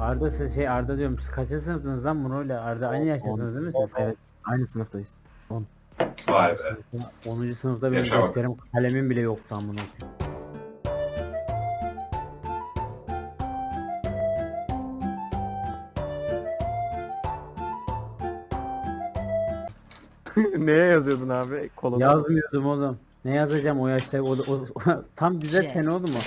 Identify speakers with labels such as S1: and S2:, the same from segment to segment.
S1: Arda siz şey Arda diyorum siz kaçıncı sınıftınız lan öyle Arda aynı yaştasınız değil mi siz?
S2: Evet. Aynı sınıftayız.
S3: Vay be.
S1: 10. sınıfta benim
S3: Yaşa bak.
S1: defterim kalemim bile yoktu amına koyayım.
S2: Neye yazıyordun abi? Kolona.
S1: Yazmıyordum oğlum. Ne yazacağım o yaşta o, o, tam güzel
S4: Şey.
S1: sene oldu mu?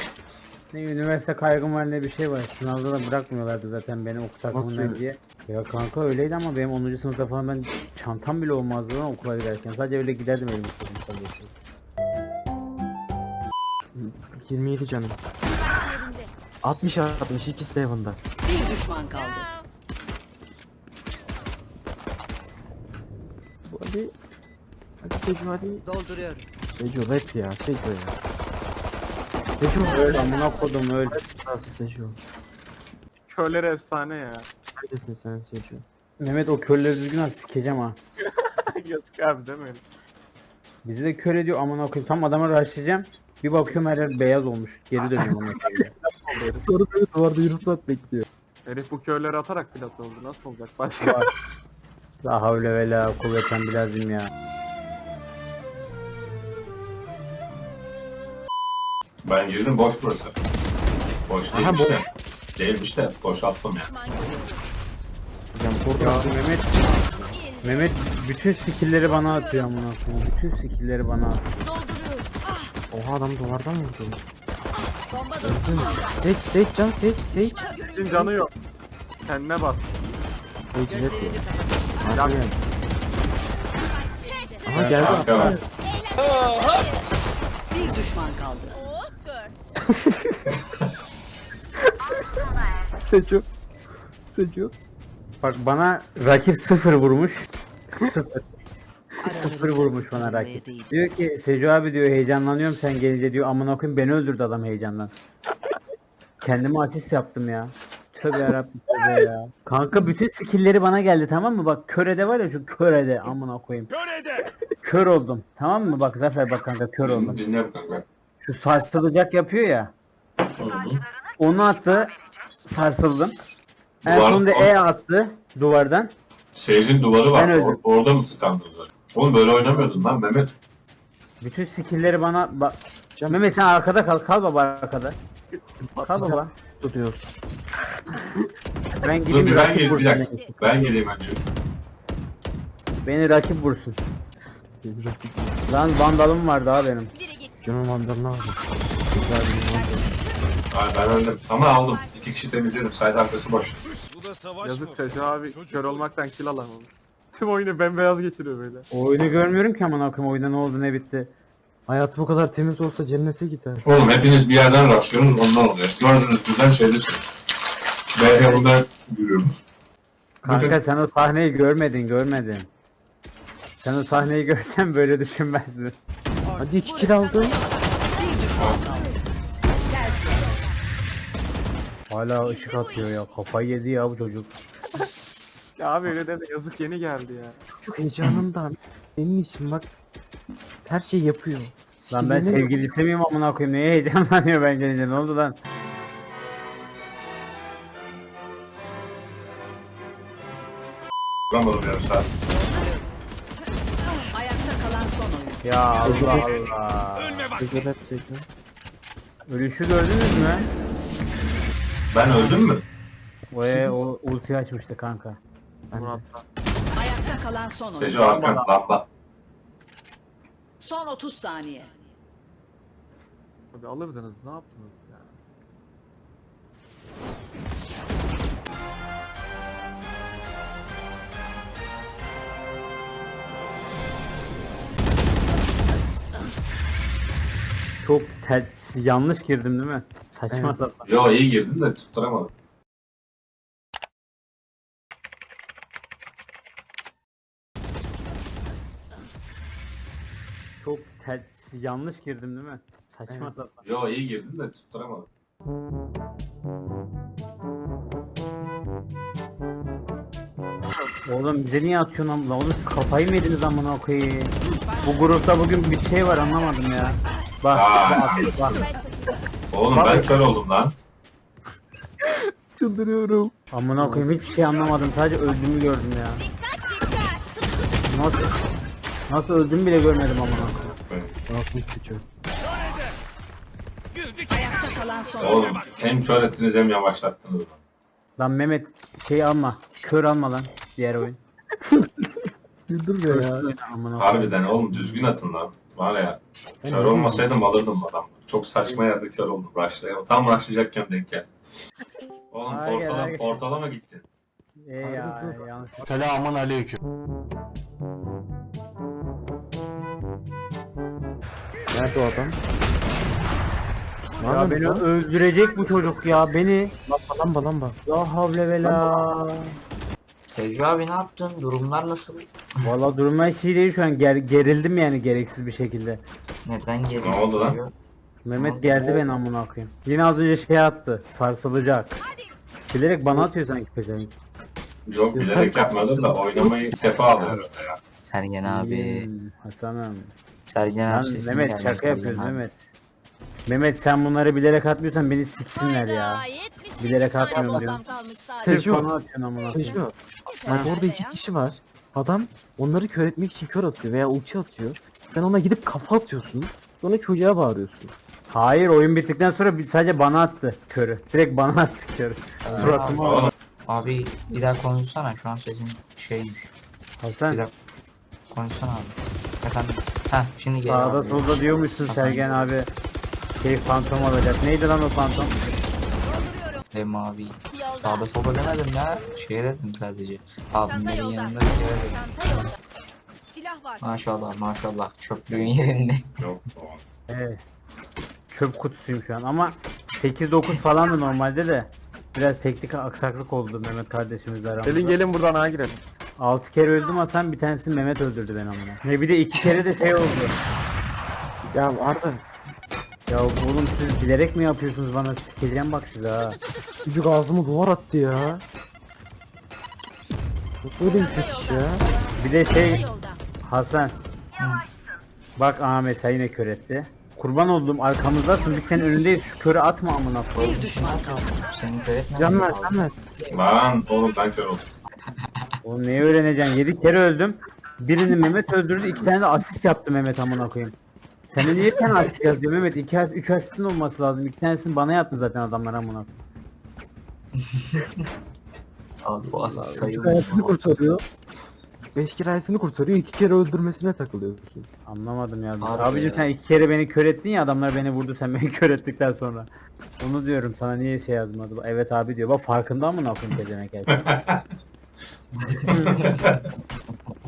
S1: Ne üniversite kaygım var ne bir şey var. Sınavda da bırakmıyorlardı zaten beni okul takımından diye. Ya kanka öyleydi ama benim 10. sınıfta falan ben çantam bile olmazdı lan okula giderken. Sadece öyle giderdim elim istediğim kadar.
S2: 27 canım. 60 60 ikisi de yanında.
S4: Bir düşman kaldı.
S2: Bu hadi. Hadi Seju hadi.
S4: Dolduruyorum.
S2: Seju vet ya. Seju ya. Seju
S1: Öyle amına kodum öyle.
S2: Nasıl Seju?
S5: Köyler efsane ya.
S2: Neredesin sen Seju?
S1: Mehmet o körleri düzgün az sikeceğim ha.
S5: Yazık abi değil mi?
S1: Bizi de kör ediyor amına koyayım. Tam adamı rushlayacağım. Bir bakıyorum her yer beyaz olmuş. Geri dönüyorum amına koyayım.
S2: Sonra böyle duvarda Yunuslat bekliyor.
S5: Herif bu köyleri atarak pilot oldu. Nasıl olacak başka?
S1: La havle ve la kuvveten bilazim ya.
S3: Ben girdim boş burası. Boş değilmiş
S2: boş.
S3: de. Değilmiş de boşalttım ya.
S2: Hocam burada
S1: Ya Mehmet Mehmet bütün skill'leri bana atıyor amına koyayım. Bütün skill'leri bana atıyor.
S2: Oha adam duvardan vurdu. Öldün. Seç seç can seç seç.
S5: Senin canı yok. Kendine bak.
S2: Seç
S4: kapat.
S2: Hadi yani. Aha geldi.
S4: Bir düşman kaldı.
S2: Seçu. Seçu.
S1: Bak bana rakip sıfır vurmuş. sıfır. Sıfır vurmuş bana rakip. Diyor ki Seju abi diyor heyecanlanıyorum sen gelince diyor amına koyayım beni öldürdü adam heyecandan. Kendime asist yaptım ya. Tövbe yarabbim tövbe ya. Kanka bütün skill'leri bana geldi tamam mı? Bak körede var ya şu körede amına koyayım. Körede. Kör oldum. Tamam mı? Bak Zafer bak kanka kör oldum.
S3: Dinle kanka.
S1: Şu sarsılacak yapıyor ya. Onu attı. Sarsıldım. En
S3: Duvar-
S1: sonunda E attı duvardan.
S3: Seyircinin duvarı var.
S1: Ben öldüm.
S3: Or- orada mı tıkandınız? Oğlum böyle oynamıyordun lan Mehmet.
S1: Bütün skill'leri bana bak. Mehmet sen arkada kal. Kal baba arkada. Kal baba.
S2: Tutuyoruz.
S1: Ben
S3: Dur
S1: gideyim
S3: bir ben
S1: rakip
S3: geleyim bir
S1: vursun.
S3: dakika. Ben geleyim önce.
S1: Beni rakip vursun. Lan vandalım var daha benim.
S2: Canım mandalını aldım.
S3: Ay, ben öldüm. Ama aldım. İki kişi temizledim. Side arkası boş.
S6: Bu da savaş
S5: Yazık
S6: mı?
S5: Seju abi
S6: Çocuk
S5: kör olmaktan kill alamamış. Tüm oyunu bembeyaz geçiriyor böyle.
S1: Oyunu görmüyorum ki amına koyayım oyunda ne oldu ne bitti.
S2: Hayatı bu kadar temiz olsa cennete gider.
S3: Oğlum hepiniz bir yerden rushlıyorsunuz ondan oluyor. Gördüğünüz bizden şeydesiniz. Belki bundan yürüyoruz.
S1: Kanka sen o sahneyi görmedin görmedin. Sen o sahneyi görsen böyle düşünmezdin.
S2: Hadi iki kill aldım.
S1: Hala ışık atıyor ya. Kafayı yedi ya bu çocuk.
S5: Ya abi öyle deme yazık yeni geldi ya.
S2: Çocuk heyecanından. Senin için bak. Her şeyi yapıyor.
S1: Lan ben
S2: Skill'lerini-
S1: sevgilisi miyim amına koyayım? Neye heyecanlanıyor ben gelince? Ne oldu lan?
S3: Bulamadım yarım saat.
S1: Ya Allah Allah.
S2: Vet Seju.
S1: Ölüşü gördünüz mü?
S3: Ben öldüm mü?
S1: O, e, o ulti açmıştı kanka.
S2: Ben de.
S5: Murat'la.
S4: Ayakta kalan son oyun.
S3: Seju Hakan lamba.
S4: Son 30 saniye.
S5: Abi alırdınız ne yaptınız
S1: Çok tel yanlış girdim değil mi? Saçma
S2: Evet.
S1: sapan.
S3: Yo iyi girdin de tutturamadım.
S1: Çok tel yanlış girdim değil mi? Saçma
S2: Evet.
S1: sapan.
S3: Yo iyi girdin de tutturamadım.
S1: Oğlum bize niye atıyorsun lan? Oğlum siz kafayı mı yediniz amına koyayım? Bu grupta bugün bir şey var anlamadım ya. Bak
S3: Aa.
S1: bak bak.
S3: Oğlum ben kör oldum lan.
S2: Çıldırıyorum.
S1: Amına koyayım hiçbir şey anlamadım. Sadece öldüğümü gördüm ya. Nasıl? Nasıl öldüğümü bile görmedim amına koyayım.
S2: Nasıl küçük.
S4: Ayakta kalan son
S3: Oğlum hem kör ettiniz hem yavaşlattınız. bana.
S1: Lan Mehmet şey alma. Kör alma lan diğer oyun.
S2: Güldür be ya.
S1: Amına koyayım.
S3: Harbiden oğlum düzgün atın lan. Var ya. Kör olmasaydım alırdım adam. Çok saçma yerde kör oldum. Rushlayamam. Tam rushlayacakken denk geldi. Oğlum
S1: Ay,
S3: ortalama,
S1: ay.
S3: ortalama gitti.
S1: Ee ya yanlış.
S6: Selamun aleyküm.
S2: Nerede o adam?
S1: Ya beni öldürecek bu çocuk ya beni.
S2: Lamba lamba lamba.
S1: La havle ve la.
S7: Sevgi abi ne yaptın? Durumlar nasıl?
S1: Valla durumlar hiç iyi değil şu an ger- gerildim yani gereksiz bir şekilde.
S7: Neden geldin?
S3: Ne oldu lan?
S1: Mehmet geldi beni amına koyayım. Yine az önce şey attı. Sarsılacak. Bilerek bana atıyor sanki pezevenk.
S3: Yok bilerek yapmadım da oynamayı sefa alıyor ya.
S7: Sergen abi.
S1: Hmm, Hasan'ım.
S7: Sergen
S1: Lan
S7: abi sesini
S1: Mehmet
S7: geldi
S1: şaka yapıyoruz. Mehmet. Mehmet sen bunları bilerek atmıyorsan beni siksinler ya. Bilerek atmıyorum diyorum. Sırf
S2: Seçiyor.
S1: bana atıyorsun amına koyayım.
S2: Seçiyor. Bak orada iki kişi var. Adam onları kör etmek için kör atıyor veya ulti atıyor. Sen ona gidip kafa atıyorsun. Sonra çocuğa bağırıyorsun.
S1: Hayır oyun bittikten sonra bir- sadece bana attı körü. Direkt bana attı körü. Suratıma
S7: Abi bir daha konuşsana şu an sesin şeymiş.
S1: Hasan
S7: Bir daha konuşsana abi. Efendim. Heh şimdi gel
S1: sağda
S7: abi.
S1: solda diyormuşsun
S7: Hasan.
S1: Sergen abi. Şey fantom alacak. Neydi lan o fantom?
S7: Sevim abi. Sağda solda demedim ya. Şey dedim sadece. Abimlerin yanında bir kere dedim.
S4: Silah var.
S7: Maşallah maşallah. Çöplüğün yerinde.
S3: yok. oğlum.
S1: Evet. Çöp kutusuyum şu an ama 8-9 falandı normalde de. Biraz teknik aksaklık oldu Mehmet kardeşimizle aramızda.
S5: Gelin gelin buradan ha girelim.
S1: 6 kere öldüm Hasan bir tanesini Mehmet öldürdü ben amına. Ne bir de 2 kere de şey oldu.
S2: Ya Arda
S1: Ya oğlum siz bilerek mi yapıyorsunuz bana sikeceğim bak size ha.
S2: çocuk ağzıma duvar attı ya. Yok böyle bir kötü iş ya.
S1: Bir de şey Hasan. Bak Ahmet sen yine kör etti. Kurban oldum arkamızdasın biz senin önündeyiz şu körü atma amına koyayım.
S4: Bir düşman kaldı.
S7: Senin öğretmen
S2: Can ver can ver.
S3: Lan oğlum ben kör oldum.
S1: Oğlum neyi öğreneceksin 7 kere öldüm. Birini Mehmet öldürdü iki tane de asist yaptı Mehmet amına koyayım. Sen niye tane asist yazıyor Mehmet? 2 asist 3 asistin olması lazım. 2 tanesini bana yaptı zaten adamlar amına.
S7: Abi bu asıl
S2: Çocuk
S7: sayılır.
S2: hayatını kurtarıyor. Beş kere hayatını kurtarıyor. iki kere öldürmesine takılıyorsun.
S1: Anlamadım ya.
S7: Harbi
S1: Abicim
S7: ya.
S1: sen iki kere beni kör ettin ya adamlar beni vurdu sen beni kör ettikten sonra. Onu diyorum sana niye şey yazmadı? Evet abi diyor. Bak farkında mı yapayım demek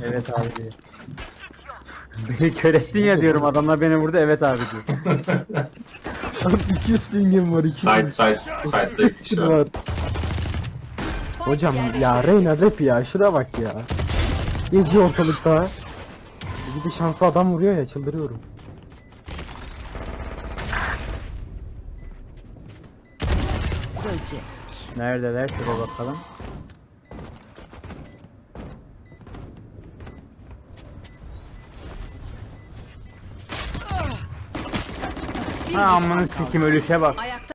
S1: Evet abi diyor. Beni kör ettin ya diyorum adamlar beni vurdu evet abi diyor.
S2: Abi 200 pingim var. 200
S3: Side side side'da iki kişi var.
S2: var. Hocam ya Reyna rap ya şuna bak ya. Geziyor ortalıkta. Bir de şansı adam vuruyor ya çıldırıyorum.
S1: Neredeler? Şuraya bakalım. Ha amına sikim ölüşe bak.
S4: Ayakta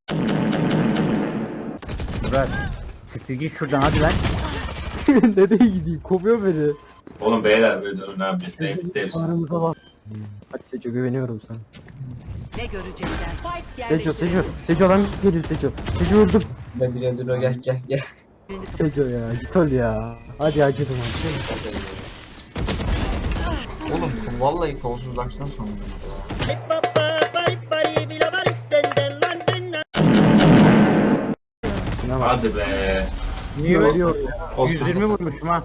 S1: Murat. Siktir git şuradan hadi lan.
S2: Nereye gideyim? Kovuyor beni.
S3: Oğlum beyler böyle dönün abi. Ne bitti hepsi.
S2: Aramıza bak. Hadi Seco güveniyorum sana.
S4: ne görecekler? Spike
S2: Seco Seco.
S4: yerleştirildi.
S2: Seco lan geliyor Seco. Seco öldüm.
S7: Ben bile dur gel gel gel.
S2: Seco ya git öl ya. Hadi acıdım hadi.
S7: Oğlum vallahi kolsuzlaştın sonunda.
S2: Var?
S3: Hadi be.
S1: Niye
S2: ölüyor? ya.
S3: O,
S1: 120 vurmuşum ha.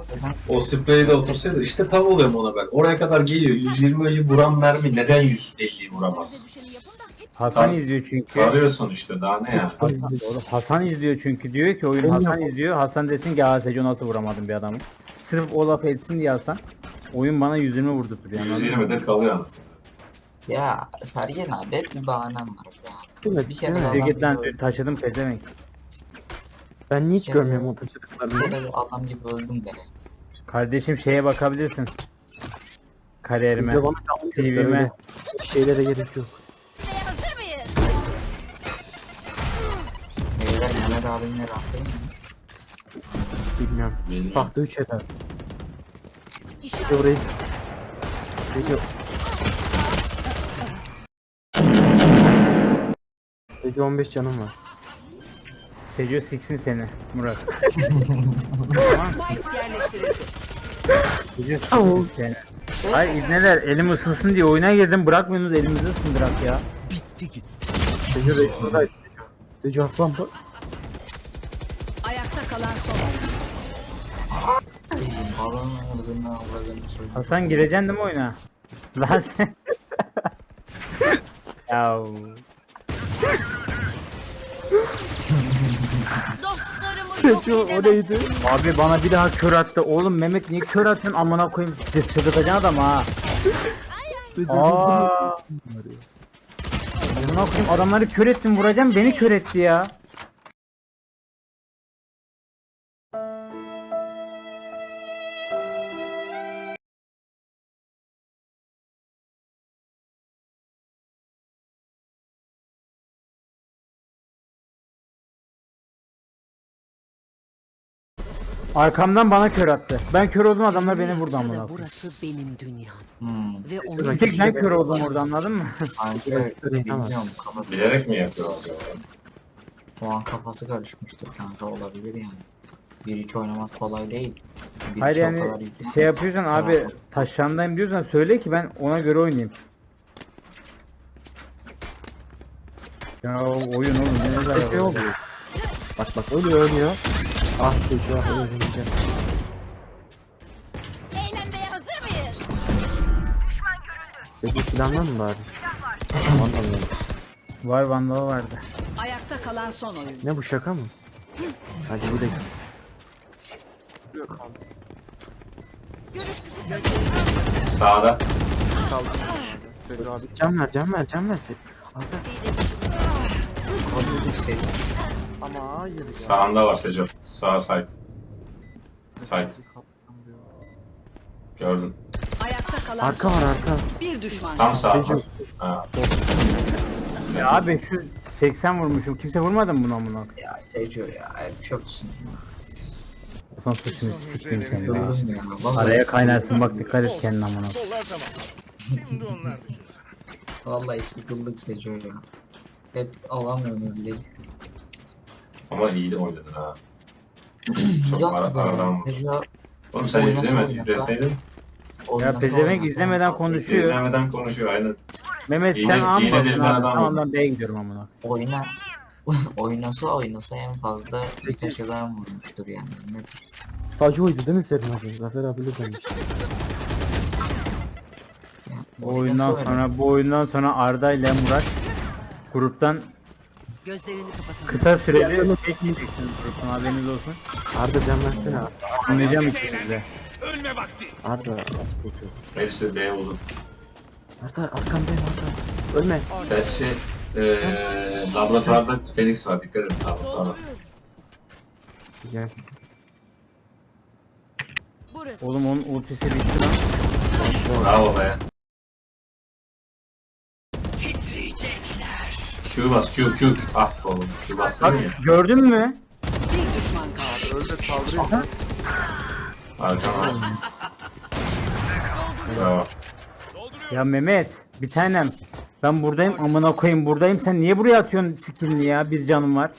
S3: o spreyde otursaydı işte tam oluyorum ona ben. Oraya kadar geliyor. 120'yi vuran mermi neden 150'yi vuramaz?
S1: Hasan
S3: Tamam.
S1: izliyor çünkü.
S3: Arıyorsun işte daha ne ya.
S1: Hasan, oğlum Hasan izliyor çünkü diyor ki oyun Hasan izliyor. Hasan desin ki aa Seco nasıl vuramadım bir adamı. Sırf o laf etsin diye Hasan. Oyun bana 120 vurdurtur yani.
S3: 120'de kalıyor anasını.
S7: Ya Sergen abi hep bir bahanem var ya.
S2: Değil mi?
S7: Bir kere adam gibi,
S1: taşıdım pezevenk.
S2: Ben hiç görmüyorum
S7: kere de adam gibi öldüm de.
S1: Kardeşim şeye bakabilirsin. Kariyerime. TV'me.
S2: Şeylere gerek yok.
S7: Beyler Mehmet abimle rahatlayın mı?
S2: Bilmiyorum.
S3: Bilmiyorum.
S2: Tahta 3 eder. Gece orayı. Gece. Gece 15 canım var.
S1: Seco siksin seni Murat.
S4: Spike yerleştirildi.
S1: Seco siksin seni. Hayır ibneler elim ısınsın diye oyuna girdim bırakmıyorsunuz elimizi ısındırak ya.
S2: Gece Reis buradaydı. Gece aslan bu.
S4: Ayakta kalan son.
S1: Hasan gireceksin değil mi oyuna? Lan sen. ya
S2: Gece o neydi?
S1: abi bana bir daha kör attı. Oğlum Mehmet niye kör atıyorsun amına koyayım. Çıldırtacaksın adam ha.
S2: Gece
S1: Aa. Amına koyayım adamları kör ettim vuracağım beni kör etti ya. Arkamdan bana kör attı. Ben kör oldum adamlar beni vurdu amına koyayım.
S4: Burası benim dünyam.
S7: Hmm.
S4: Ve
S2: Bir
S4: onu
S1: Bir tek ben kör oldum orada anladın mı?
S7: Sanki bilmiyorum kafası.
S3: Bilerek mi yapıyor acaba?
S7: O an kafası karışmıştır kanka olabilir yani. Bir hiç oynamak kolay değil. Bir
S1: Hayır yani
S7: kadar
S1: şey yapıyorsan abi taşlandayım diyorsan söyle ki ben ona göre oynayayım. Ya oyun oğlum ne kadar
S2: Ne oluyor? Bak bak ölüyor ölüyor. Ah çocuğa öleceğim.
S4: Eğlenmeye hazır mıyız?
S2: Gece silahlar mı bari? Aman Allah'ım.
S1: Var vandal vardı.
S4: Ayakta kalan son oyuncu.
S2: Ne bu şaka mı? Hadi
S5: Yok abi.
S4: Görüş kısıtlı.
S3: Sağda.
S5: Abi.
S2: can ver can ver can ver. Arda.
S7: Orada bir şey.
S5: Ama hayır ya.
S3: Sağında var Seco. Sağ side. Side. Gördün.
S4: Ayakta kalan
S2: Arka
S4: son
S2: var arka.
S4: Bir düşman.
S3: Tam sağ.
S2: Seco.
S3: Ha.
S1: Ya abi şu 80 vurmuşum. Kimse vurmadı mı buna amına?
S7: Ya Seco ya çöksün.
S1: Hasan suçunu siktim seni. ya.
S7: Ya. Vallahi,
S1: Araya kaynarsın bak dikkat et kendine amına.
S7: vallahi sıkıldık Seco ya. Hep alamıyorum öyle.
S3: Ama iyi de oynadın ha. Çok
S7: Yok
S3: ara,
S7: be.
S3: aradan vurdun. Oğlum sen
S7: Oynasa
S3: izleme,
S7: oynasa.
S3: izleseydin.
S1: Ya
S7: oynasa
S1: pezevenk
S7: oynasa
S1: izlemeden
S7: oynasa.
S1: konuşuyor.
S3: İzlemeden konuşuyor aynen.
S1: Mehmet sen am
S3: iğne
S1: abi.
S3: adam
S1: Tamam ben B'ye gidiyorum amına.
S7: Oyna. oynasa oynasa en fazla birkaç adam vurmuştur yani. Ne
S2: Sadece oydu değil mi Serin abi? Zafer abiyle demişti.
S7: yani,
S1: Bu
S7: oynasa
S1: oyundan
S7: oyna.
S1: sonra bu oyundan sonra Arda ile Murat gruptan
S4: Gözlerini kapatın.
S1: kısa süreli çekmeyeceksiniz gruptan haberiniz olsun.
S2: Arda can versene abi.
S1: Anlayacağım ikiniz de.
S2: Arda.
S3: Hepsi B uzun.
S2: Arda arkandayım Arda. Ölme.
S3: Hepsi eee laboratuvarda Felix var. Dikkat edin laboratuvarda.
S2: Gel.
S4: Burası.
S1: Oğlum onun ultisi bitti lan.
S3: Bravo be. Q bas Q Q. Ah oğlum Q bassana ya.
S1: Gördün mü?
S4: Bir düşman kaldı.
S5: Öldü saldırıyor.
S3: Arkana. Bravo.
S1: Ya Mehmet bir tanem. Ben buradayım amına koyayım buradayım. Sen niye buraya atıyorsun skillini ya? Bir canım var.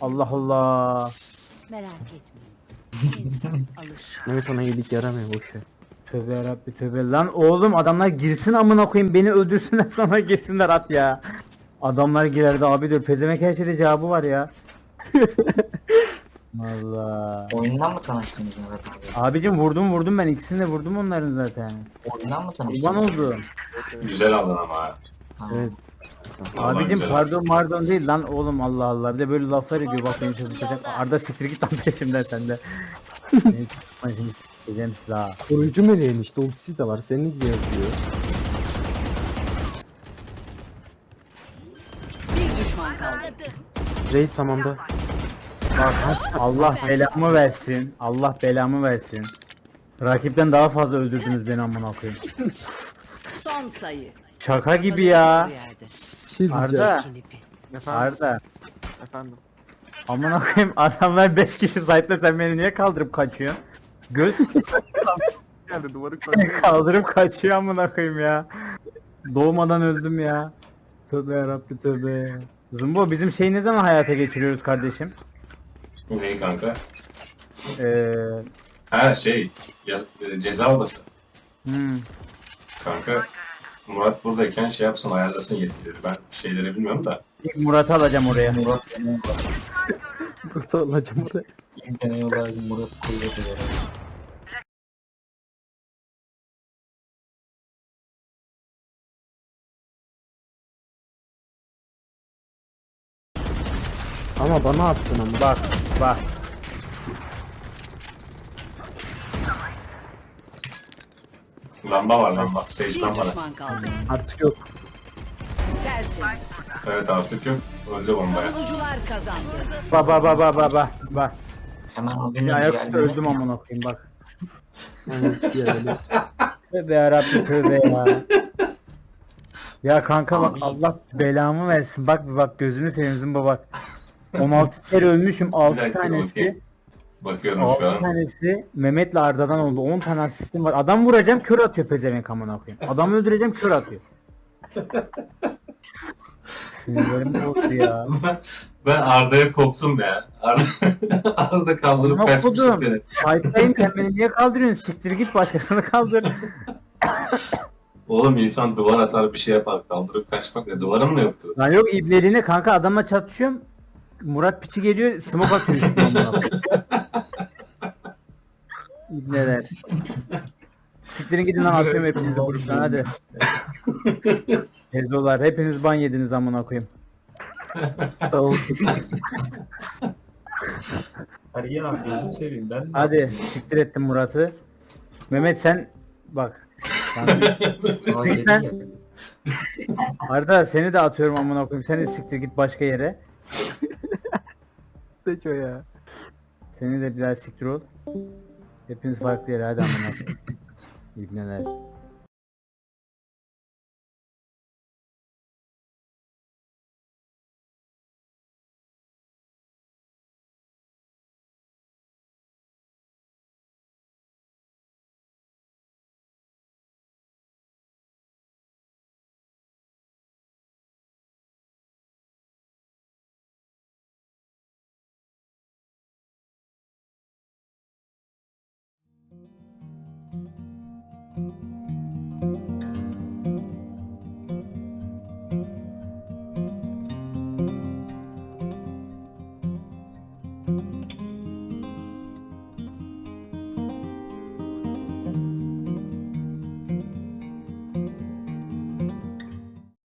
S1: Allah Allah.
S4: Merak etmeyin. İnsan alışır.
S2: Mehmet ona iyilik yaramıyor boş ver.
S1: Tövbe yarabbi tövbe. Lan oğlum adamlar girsin amına koyayım beni öldürsünler sonra girsinler at ya. Adamlar girerdi abi diyor. Pezemek her şeyde cevabı var ya. Allah.
S7: Oyundan mı tanıştınız Mehmet abi?
S1: Abicim vurdum vurdum ben ikisini de vurdum onların zaten.
S7: Oyundan mı
S1: Kurban
S7: tanıştınız?
S1: oldu.
S3: Güzel aldın ama.
S7: Tamam.
S2: Evet.
S3: Vallahi
S1: Abicim
S3: güzel.
S1: pardon pardon değil lan oğlum Allah Allah. Bir de böyle laflar ediyor bak beni çalışacak. Arda siktir git lan peşimden sen de. Beni tutma şimdi sikeceğim size ha.
S2: Koruyucu meleğin işte ultisi de var. Senin gibi yapıyor.
S4: Bir düşman kaldı.
S2: Reis hamamda.
S1: Bak Allah belamı versin. Allah belamı versin. Rakipten daha fazla öldürdünüz beni amına koyayım.
S4: Son sayı.
S1: Şaka gibi ya.
S2: Şey diyeceğim.
S1: Arda. Arda.
S5: Efendim.
S1: Amına koyayım adamlar 5 kişi site'da sen beni niye kaldırıp kaçıyorsun? Göz
S5: Geldi duvarı koydu.
S1: kaldırıp kaçıyor amına koyayım ya. Doğmadan öldüm ya. Tövbe yarabbi tövbe. Zumbo bizim şeyi ne zaman hayata geçiriyoruz kardeşim?
S3: Neyi kanka?
S1: Ee,
S3: Ha şey, yaz- e, ceza odası.
S1: hmm.
S3: Kanka Murat buradayken şey yapsın ayarlasın yetkileri. Ben şeyleri bilmiyorum da.
S1: İlk Murat'ı alacağım oraya.
S7: Murat
S2: Burada olacağım oraya.
S7: İntene yollardı Murat kuvveti verir.
S2: Ama bana attın ama.
S1: Bak bak.
S3: Lamba var lamba. Sage
S4: Bir
S3: lamba var.
S4: düşman kaldı.
S2: Artık yok.
S3: Evet artık yok. Öldü bombaya.
S4: Savunucular kazandı.
S1: Bak bak bak bak bak bak. Bak.
S7: Hemen o
S1: ayakta
S7: geldiğine-
S1: öldüm amına koyayım bak.
S2: Yani.
S1: Tövbe yarabbi tövbe ya. Ya kanka bak Allah belamı versin. Bak bir bak gözünü seveyim Zımba bak. 16 kere ölmüşüm. 6
S3: dakika,
S1: tanesi.
S3: okey. Bakıyorum
S1: 6
S3: şu an.
S1: tanesi Mehmet'le Arda'dan oldu. 10 tane asistim var. Adam vuracağım kör atıyor pezevenk amına koyayım. Adamı öldüreceğim kör atıyor. Sinirlerim bozdu ya.
S3: Ben Arda'ya koptum ya. Arda, Arda kaldırıp
S1: Amına kodum.
S3: seni.
S1: Fight'tayım sen beni niye kaldırıyorsun? Siktir git başkasını kaldır.
S3: Oğlum insan duvar atar bir şey yapar. Kaldırıp kaçmak ne? Duvarın mı yoktu?
S1: Lan yok ibleriğine kanka adamla çatışıyorum. Murat piçi geliyor smoke atıyor koyayım. İbneler. Siktirin gidin lan atıyorum hepinizi gruptan hadi. Tezdolar hepiniz ban yediniz amına koyayım.
S6: Hadi gel abi gözüm seveyim ben. de-
S1: Hadi siktir ettim Murat'ı. Mehmet sen bak. Sen-. Arda seni de atıyorum amına koyayım. Sen de siktir git başka yere.
S2: Seç o ya.
S1: Seni de biraz siktir ol. Hepiniz farklı yere hadi amına. İbneler.